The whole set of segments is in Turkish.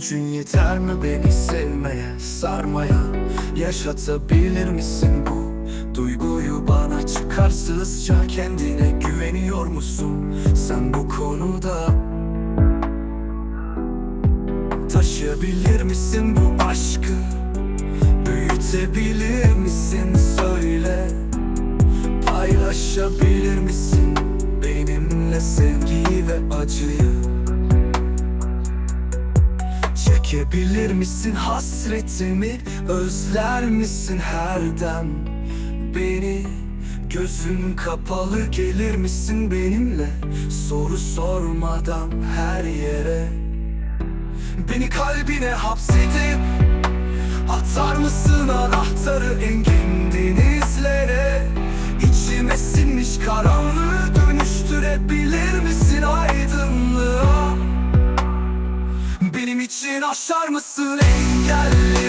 gücün yeter mi beni sevmeye, sarmaya? Yaşatabilir misin bu duyguyu bana? Çıkarsızca Kendine güveniyor musun? Sen bu konuda Taşıyabilir misin bu aşkı? Büyütebilir misin? Söyle. Paylaşabilir misin? Benimle sevgiyi ve acıyı Çekebilir misin hasretimi? Özler misin her dem beni Gözün kapalı gelir misin benimle? Soru sormadan her yere. Beni kalbine hapsedip Atar mısın anahtarı engin denizlere? İçime sinmiş karanlığı dönüştürebilir aşar mısın engelleri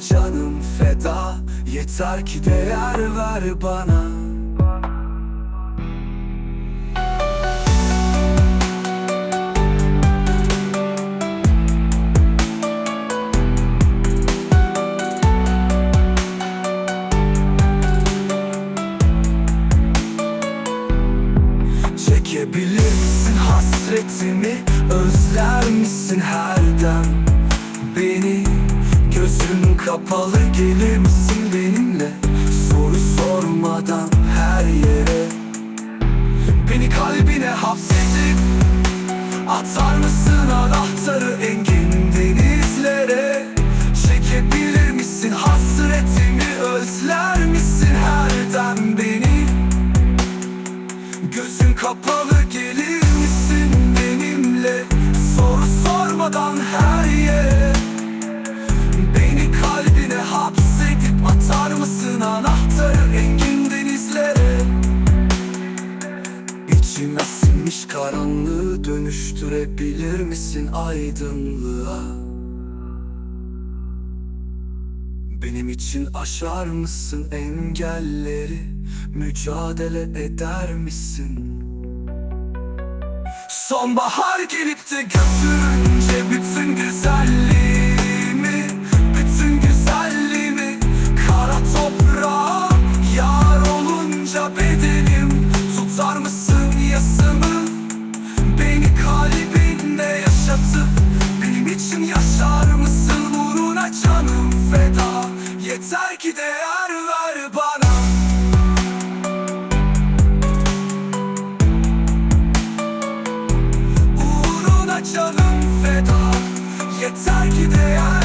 Canım feda. Yeter ki değer ver bana. Çekebilir misin hasretimi. Özler misin her kapalı gelir misin benimle? Soru sormadan her yere. Beni kalbine hapsedip Atar mısın anahtarı engin denizlere? Çekebilir misin hasretimi Özler misin her dem beni? Gözün kapalı mısın anahtarı engin denizlere. İçime sinmiş karanlığı dönüştürebilir misin aydınlığa? Benim için aşar mısın engelleri? Mücadele eder misin? Sonbahar gelip de götürünce bütün güzelliği içinde yaşatıp Benim için yaşar mısın? Uğruna canım feda. Yeter ki değer ver bana. Uğruna canım feda. Yeter ki değer